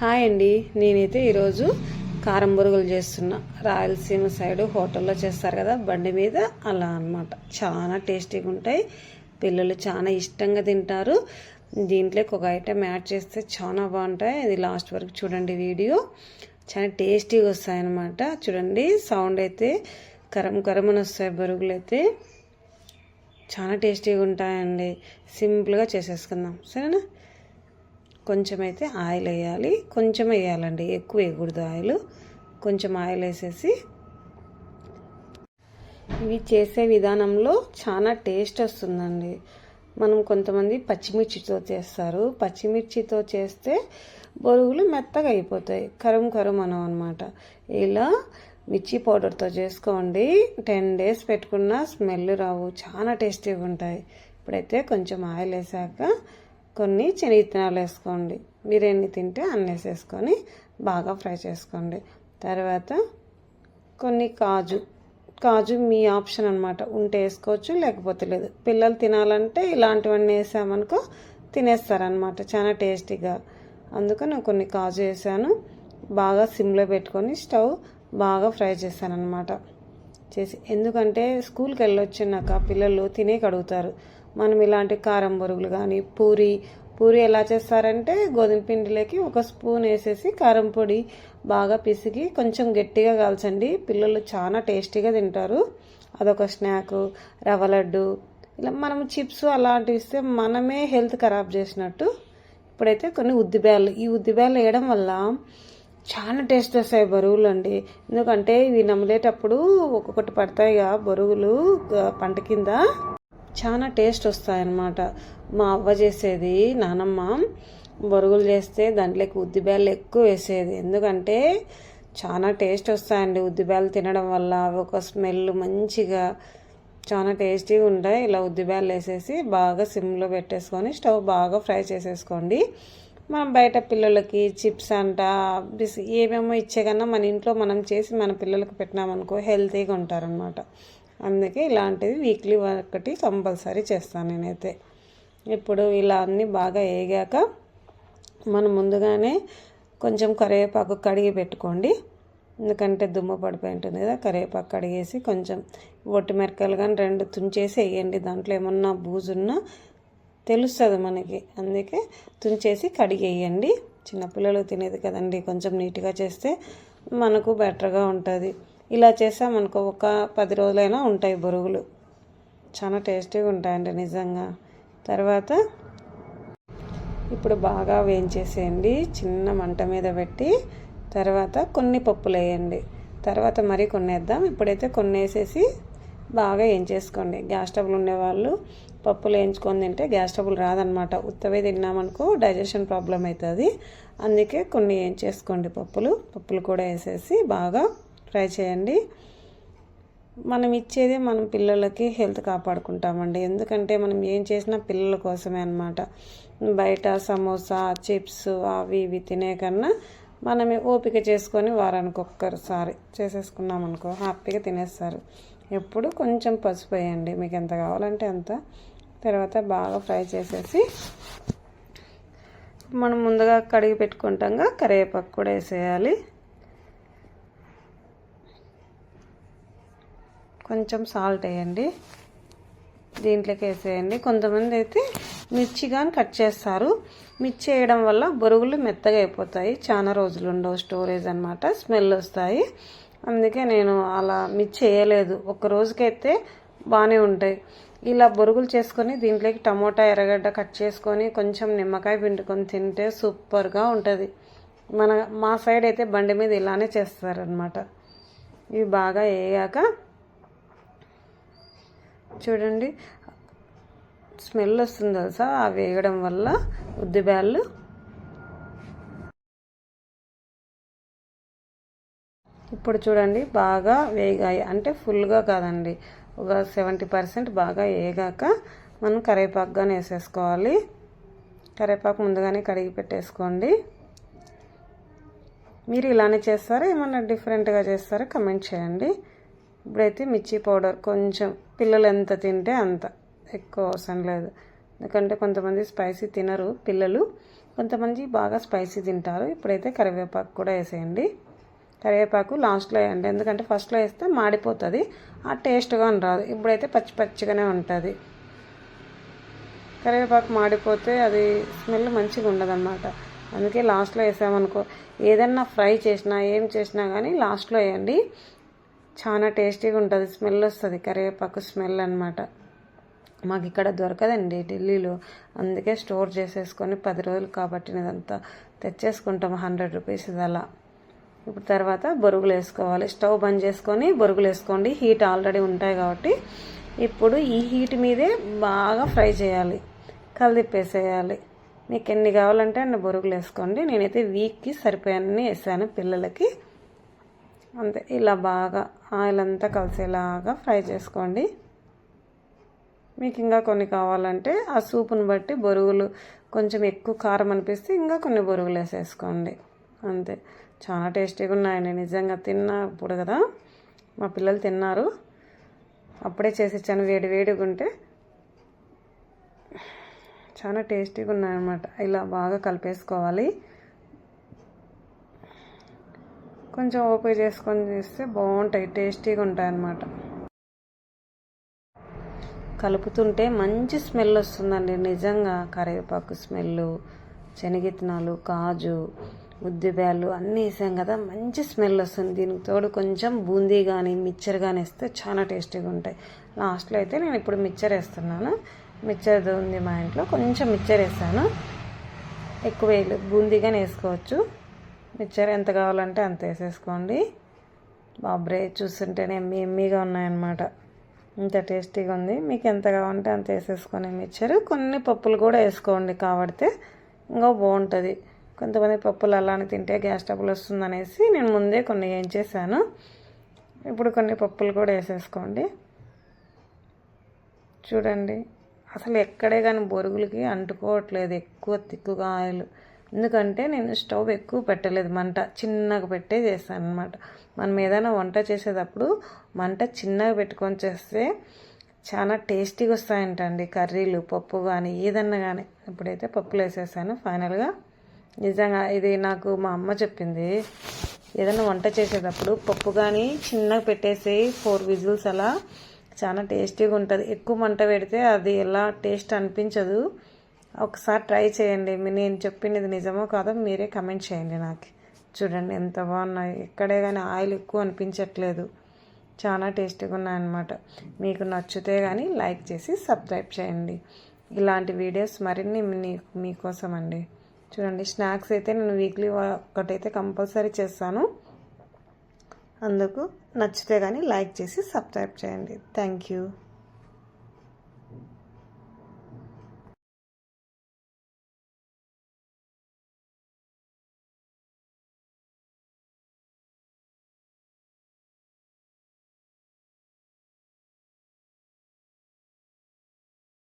Hi అండి. నేనైతే ఈరోజు కారం బొరుగులు చేస్తున్నా. రాయలసీమ సైడ్ హోటల్లో చేస్తారు కదా బండి మీద అలా అన్నమాట. చాలా టేస్టీగా ఉంటాయి. పిల్లలు చాలా ఇష్టంగా తింటారు. దీంట్లోకి ఒక ఐటెం యాడ్ చేస్తే చాలా బాగుంటాయి. ఇది లాస్ట్ వరకు చూడండి వీడియో. చాలా టేస్టీగా వస్తాయి అనమాట చూడండి సౌండ్ అయితే కరం కరం వస్తాయి బరుగులు అయితే. చాలా టేస్టీగా ఉంటాయండి. సింపుల్గా చేసేసుకుందాం. సరేనా? కొంచెం అయితే ఆయిల్ వేయాలి కొంచెం వేయాలండి. ఎక్కువ వేయకూడదు ఆయిల్. కొంచెం ఆయిల్ వేసేసి ఇవి చేసే విధానంలో చాలా టేస్ట్ వస్తుందండి. మనం కొంతమంది పచ్చిమిర్చితో చేస్తారు. పచ్చిమిర్చితో చేస్తే బొరుగులు మెత్తగా అయిపోతాయి. కరం కరం అనం అనమాట ఇలా మిర్చి పౌడర్తో చేసుకోండి. టెన్ డేస్ పెట్టుకున్న స్మెల్ రావు. చాలా టేస్టీగా ఉంటాయి. ఇప్పుడైతే కొంచెం ఆయిల్ వేసాక కొన్ని శనగిత్తనాలు వేసుకోండి. మీరు ఎన్ని తింటే అన్ని వేసేసుకొని బాగా ఫ్రై చేసుకోండి. తర్వాత కొన్ని కాజు. కాజు మీ ఆప్షన్ అనమాట ఉంటే వేసుకోవచ్చు లేకపోతే లేదు. పిల్లలు తినాలంటే ఇలాంటివన్నీ వేసామనుకో తినేస్తారనమాట చాలా టేస్టీగా. అందుకని నేను కొన్ని కాజు వేసాను. బాగా సిమ్లో పెట్టుకొని స్టవ్ బాగా ఫ్రై చేశాను అనమాట చేసి ఎందుకంటే స్కూల్కి వెళ్ళొచ్చినాక పిల్లలు తినే కడుగుతారు మనం ఇలాంటి కారం బొరుగులు కానీ పూరి పూరి ఎలా చేస్తారంటే గోధుమ పిండిలోకి ఒక స్పూన్ వేసేసి కారం పొడి బాగా పిసికి కొంచెం గట్టిగా కాల్చండి. పిల్లలు చాలా టేస్టీగా తింటారు. అదొక స్నాక్ రవ్వ లడ్డు ఇలా మనం చిప్స్ అలాంటివి ఇస్తే మనమే హెల్త్ ఖరాబ్ చేసినట్టు. ఇప్పుడైతే కొన్ని ఉద్దిబ్యాలు ఈ ఉద్దిబ్యాలు వేయడం వల్ల చాలా టేస్ట్ వస్తాయి బరువులు అండి. ఎందుకంటే ఇవి నమ్మలేటప్పుడు ఒక్కొక్కటి పడతాయిగా బరువులు పంట కింద. చాలా టేస్ట్ వస్తాయన్నమాట. మా అవ్వ చేసేది నానమ్మ బొరుగులు చేస్తే దాంట్లోకి ఉద్దిబేళ్ళు ఎక్కువ వేసేది. ఎందుకంటే చాలా టేస్ట్ వస్తాయండి ఉద్దిబేళ్ళు తినడం వల్ల. అవి ఒక స్మెల్ మంచిగా చాలా టేస్టీగా ఉంటాయి. ఇలా ఉద్దిబేళ్ళు వేసేసి బాగా సిమ్లో పెట్టేసుకొని స్టవ్ బాగా ఫ్రై చేసేసుకోండి. మనం బయట పిల్లలకి చిప్స్ అంట ఏమేమో ఇచ్చే కన్నా మన ఇంట్లో మనం చేసి మన పిల్లలకు పెట్టినామనుకో హెల్తీగా ఉంటారనమాట అందుకే ఇలాంటిది వీక్లీ ఒకటి కంపల్సరీ చేస్తాను నేనైతే. ఇప్పుడు ఇలా అన్నీ బాగా వేగాక మనం ముందుగానే కొంచెం కరివేపాకు కడిగి పెట్టుకోండి. ఎందుకంటే దుమ్ము పడిపోయి ఉంటుంది కదా కరివేపాకు కడిగేసి కొంచెం ఒట్టి మిరకాయలు కానీ రెండు తుంచేసి వేయండి. దాంట్లో ఏమన్నా బూజున్నా తెలుస్తుంది మనకి. అందుకే తుంచేసి కడిగేయండి చిన్నపిల్లలు తినేది కదండి కొంచెం నీట్గా చేస్తే మనకు బెటర్గా ఉంటుంది. ఇలా చేసామనుకో ఒక పది రోజులైనా ఉంటాయి బొరుగులు. చాలా టేస్టీగా ఉంటాయండి నిజంగా. తర్వాత ఇప్పుడు బాగా వేయించేసేయండి. చిన్న మంట మీద పెట్టి తర్వాత కొన్ని పప్పులు వేయండి. తర్వాత మరి కొన్ని వేద్దాం ఇప్పుడైతే కొన్ని వేసేసి బాగా వేయించేసుకోండి. గ్యాస్ ట్రబుల్ ఉండేవాళ్ళు పప్పులు వేయించుకొని తింటే గ్యాస్ ట్రబుల్ రాదనమాట. ఉత్తవే తిన్నామనుకో డైజెషన్ ప్రాబ్లం అవుతుంది. అందుకే కొన్ని వేయించేసుకోండి పప్పులు. పప్పులు కూడా వేసేసి బాగా ఫ్రై చేయండి. మనం ఇచ్చేదే మనం పిల్లలకి హెల్త్ కాపాడుకుంటామండి. ఎందుకంటే మనం ఏం చేసినా పిల్లల కోసమే అనమాట బయట సమోసా చిప్స్ అవి ఇవి తినే కన్నా మనమే ఓపిక చేసుకొని వారానికి ఒక్కసారి చేసేసుకున్నాం అనుకో హ్యాపీగా తినేస్తారు. ఎప్పుడు కొంచెం పసుపు వేయండి. మీకు ఎంత కావాలంటే అంత. తర్వాత బాగా ఫ్రై చేసేసి మనం ముందుగా కడిగి పెట్టుకుంటాంగా కరివేపాకు కూడా వేసేయాలి. కొంచెం సాల్ట్ వేయండి. దీంట్లోకి వేసేయండి. కొంతమంది అయితే మిర్చి కానీ కట్ చేస్తారు. మిర్చి వేయడం వల్ల బొరుగులు మెత్తగా అయిపోతాయి. చాలా రోజులు ఉండవు. స్టోరేజ్ అనమాట స్మెల్ వస్తాయి. అందుకే నేను అలా మిర్చి వేయలేదు. ఒక రోజుకైతే బాగానే ఉంటాయి. ఇలా బొరుగులు చేసుకొని దీంట్లోకి టమోటా ఎర్రగడ్డ కట్ చేసుకొని కొంచెం నిమ్మకాయ పిండుకొని తింటే సూపర్గా ఉంటుంది. మన మా సైడ్ అయితే బండి మీద ఇలానే చేస్తారనమాట ఇవి బాగా వేయాక చూడండి. స్మెల్ వస్తుంది తెలుసా? ఆ వేయడం వల్ల ఉద్దిబ్యాళ్ళు ఇప్పుడు చూడండి బాగా వేగాయి. అంటే ఫుల్గా కాదండి. ఒక సెవెంటీ పర్సెంట్ బాగా వేగాక మనం కరివేపాకుగానే వేసేసుకోవాలి. కరివేపాకు ముందుగానే కడిగి పెట్టేసుకోండి. మీరు ఇలానే చేస్తారా? ఏమన్నా డిఫరెంట్గా చేస్తారా? కమెంట్ చేయండి. ఇప్పుడైతే మిర్చి పౌడర్ కొంచెం పిల్లలు ఎంత తింటే అంత. ఎక్కువ అవసరం లేదు. ఎందుకంటే కొంతమంది స్పైసీ తినరు పిల్లలు. కొంతమంది బాగా స్పైసీ తింటారు. ఇప్పుడైతే కరివేపాకు కూడా వేసేయండి. కరివేపాకు లాస్ట్లో వేయండి. ఎందుకంటే ఫస్ట్లో వేస్తే మాడిపోతుంది. ఆ టేస్ట్గా రాదు. ఇప్పుడైతే పచ్చి పచ్చిగానే ఉంటుంది. కరివేపాకు మాడిపోతే అది స్మెల్ మంచిగా ఉండదన్నమాట. అందుకే లాస్ట్లో వేసామనుకో ఏదన్నా ఫ్రై చేసినా ఏం చేసినా కానీ లాస్ట్లో వేయండి. చాలా టేస్టీగా ఉంటుంది. స్మెల్ వస్తుంది. కరివేపాకు స్మెల్ అనమాట మాకు ఇక్కడ దొరకదండి ఢిల్లీలో. అందుకే స్టోర్ చేసేసుకొని పది రోజులు కాబట్టి ఇదంతా తెచ్చేసుకుంటాం హండ్రెడ్ రూపీస్ ఇది అలా. ఇప్పుడు తర్వాత బొరుగులు వేసుకోవాలి. స్టవ్ బంద్ చేసుకొని బొరుగులు వేసుకోండి. హీట్ ఆల్రెడీ ఉంటాయి కాబట్టి ఇప్పుడు ఈ హీట్ మీదే బాగా ఫ్రై చేయాలి. కలిదిప్పేసేయాలి మీకు ఎన్ని కావాలంటే అన్ని బొరుగులు వేసుకోండి. నేనైతే వీక్కి సరిపోయాన్ని వేసాను పిల్లలకి. అంతే. ఇలా బాగా ఆయిల్ అంతా కలిసేలాగా ఫ్రై చేసుకోండి. మీకు ఇంకా కొన్ని కావాలంటే ఆ సూపును బట్టి బొరుగులు కొంచెం ఎక్కువ కారం అనిపిస్తే ఇంకా కొన్ని బొరుగులు వేసేసుకోండి. అంతే. చాలా టేస్టీగా ఉన్నాయండి. నిజంగా తిన్నప్పుడు కదా. మా పిల్లలు తిన్నారు. అప్పుడే చేసిచ్చాను వేడి వేడిగా ఉంటే చాలా టేస్టీగా ఉన్నాయన్నమాట. ఇలా బాగా కలిపేసుకోవాలి. కొంచెం ఓపెన్ చేసుకొని చేస్తే బాగుంటాయి టేస్టీగా ఉంటాయి అన్నమాట. కలుపుతుంటే మంచి స్మెల్ వస్తుందండి. నిజంగా కరివేపాకు స్మెల్ శనగిత్తనాలు కాజు ఉద్దిబ్యాలు అన్నీ వేసాం కదా మంచి స్మెల్ వస్తుంది. దీనికి తోడు కొంచెం బూందీ కానీ మిక్చర్ కానీ వేస్తే చాలా టేస్టీగా ఉంటాయి. లాస్ట్లో అయితే నేను ఇప్పుడు మిక్చర్ వేస్తున్నాను. మిక్చర్ ఉంది మా ఇంట్లో కొంచెం మిక్చర్ వేసాను. ఎక్కువ వేయలేదు. బూందీగానే వేసుకోవచ్చు. మిక్చర్ ఎంత కావాలంటే అంత వేసేసుకోండి. బాబ్రే చూస్తుంటేనే ఎమ్మి ఎమ్మిగా ఉన్నాయన్నమాట. ఇంత టేస్టీగా ఉంది. మీకు ఎంత కావాలంటే అంత వేసేసుకొని మిక్చర్. కొన్ని పప్పులు కూడా వేసుకోండి కాబడితే ఇంకా బాగుంటుంది. కొంతమంది పప్పులు అలానే తింటే గ్యాస్ ట్రబుల్ వస్తుందనేసి నేను ముందే కొన్ని ఏం చేశాను ఇప్పుడు కొన్ని పప్పులు కూడా వేసేసుకోండి. చూడండి. అసలు ఎక్కడే కానీ బొరుగులకి అంటుకోవట్లేదు. ఎక్కువ తిక్కుగా ఆయిల్. ఎందుకంటే నేను స్టవ్ ఎక్కువ పెట్టలేదు మంట చిన్నగా పెట్టే చేస్తాను అనమాట మనం ఏదైనా వంట చేసేటప్పుడు మంట చిన్నగా పెట్టుకొని చేస్తే చాలా టేస్టీగా వస్తాయంటండి కర్రీలు పప్పు కానీ ఏదన్నా కానీ ఇప్పుడైతే పప్పులు వేసేసాను ఫైనల్గా నిజంగా ఇది నాకు మా అమ్మ చెప్పింది ఏదైనా వంట చేసేటప్పుడు పప్పు కానీ చిన్నగా పెట్టేసి ఫోర్ విజిల్స్ అలా చాలా టేస్టీగా ఉంటుంది. ఎక్కువ మంట పెడితే అది ఎలా టేస్ట్ అనిపించదు. ఒకసారి ట్రై చేయండి. నేను చెప్పింది నిజమో కాదో మీరే కమెంట్ చేయండి నాకు. చూడండి ఎంత బాగున్నాయి. ఎక్కడే కానీ ఆయిల్ ఎక్కువ అనిపించట్లేదు. చాలా టేస్టీగా ఉన్నాయన్నమాట. మీకు నచ్చితే కానీ లైక్ చేసి సబ్స్క్రైబ్ చేయండి. ఇలాంటి వీడియోస్ మరిన్ని మీకోసం అండి చూడండి స్నాక్స్ అయితే నేను వీక్లీ ఒకటైతే కంపల్సరీ చేస్తాను. అందుకు నచ్చితే కానీ లైక్ చేసి సబ్స్క్రైబ్ చేయండి. Thank you.